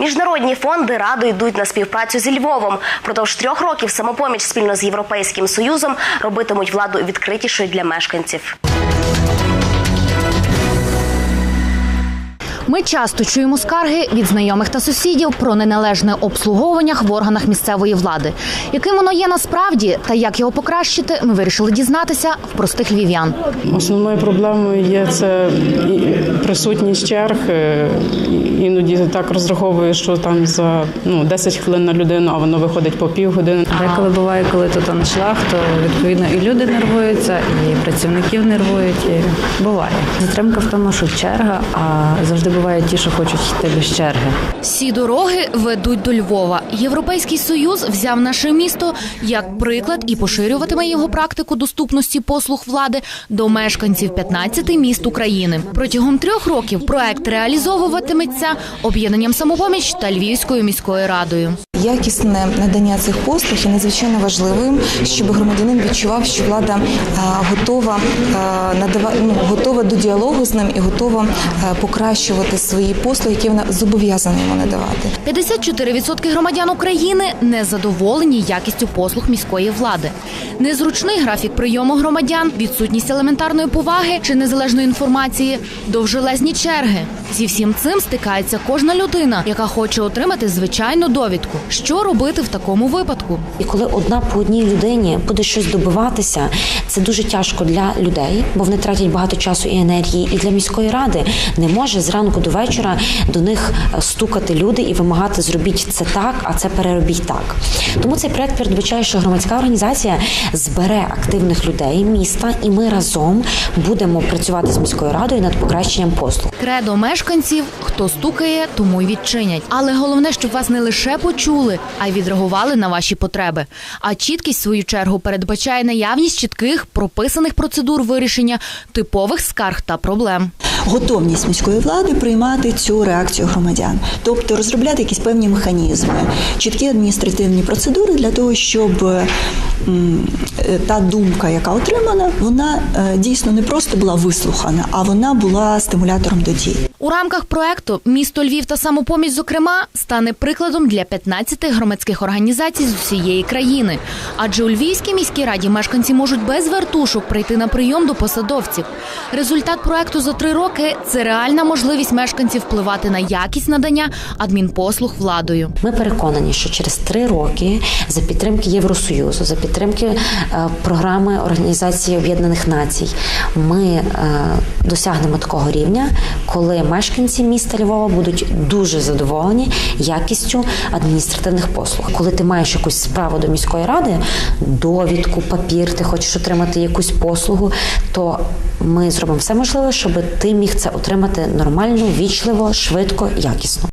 Міжнародні фонди радо йдуть на співпрацю зі Львовом. Продовж трьох років самопоміч спільно з Європейським Союзом робитимуть владу відкритішою для мешканців. Ми часто чуємо скарги від знайомих та сусідів про неналежне обслуговування в органах місцевої влади. Яким воно є насправді та як його покращити, ми вирішили дізнатися в простих львів'ян. Основною проблемою є це присутність черг. Е, Іноді так розраховую, що там за ну 10 хвилин на людину, а воно виходить по півгодини. Деколи буває, коли тут аншлаг, то відповідно і люди нервуються, і працівників нервують. І буває. Затримка в тому, що черга, а завжди буває ті, що хочуть йти без черги. Всі дороги ведуть до Львова. Європейський союз взяв наше місто як приклад і поширюватиме його практику доступності послуг влади до мешканців 15 міст України. Протягом трьох років проект реалізовуватиметься об'єднанням самопоміч та Львівською міською радою. Якісне надання цих послуг є надзвичайно важливим, щоб громадянин відчував, що влада готова надава, ну, готова до діалогу з ним і готова покращувати свої послуги, які вона зобов'язана йому надавати. 54% громадян України не задоволені якістю послуг міської влади. Незручний графік прийому громадян, відсутність елементарної поваги чи незалежної інформації, довжелезні черги. Зі всім цим стикається кожна людина, яка хоче отримати звичайну довідку. Що робити в такому випадку? І коли одна по одній людині буде щось добиватися, це дуже тяжко для людей, бо вони тратять багато часу і енергії. І для міської ради не може зранку до вечора до них е, стукати люди і вимагати зробіть це так, а це переробіть так. Тому цей проект передбачає, що громадська організація збере активних людей міста, і ми разом будемо працювати з міською радою над покращенням послуг. Кредо мешканців, хто стукає, тому й відчинять. Але головне, щоб вас не лише почули, а й відреагували на ваші потреби. А чіткість в свою чергу передбачає наявність чітких прописаних процедур вирішення типових скарг та проблем. готовність міської влади приймати цю реакцію громадян, тобто розробляти якісь певні механізми, чіткі адміністративні процедури для того, щоб е, та думка, яка отримана, вона е, дійсно не просто була вислухана, а вона була стимулятором до дій. У рамках проекту місто Львів та самопоміч, зокрема, стане прикладом для 15 громадських організацій з усієї країни. Адже у Львівській міській раді мешканці можуть без вертушок прийти на прийом до посадовців. Результат проекту за три роки це реальна можливість мешканців впливати на якість надання адмінпослуг владою. Ми переконані, що через три роки за підтримки Євросоюзу, за підтримки е, програми Організації Об'єднаних Націй, ми е, досягнемо такого рівня, коли мешканці міста Львова будуть дуже задоволені якістю адміністративних послуг. Коли ти маєш якусь справу до міської ради, довідку, папір, ти хочеш отримати якусь послугу, то ми зробимо все можливе, щоб ти міг це отримати нормально, вічливо, швидко, якісно.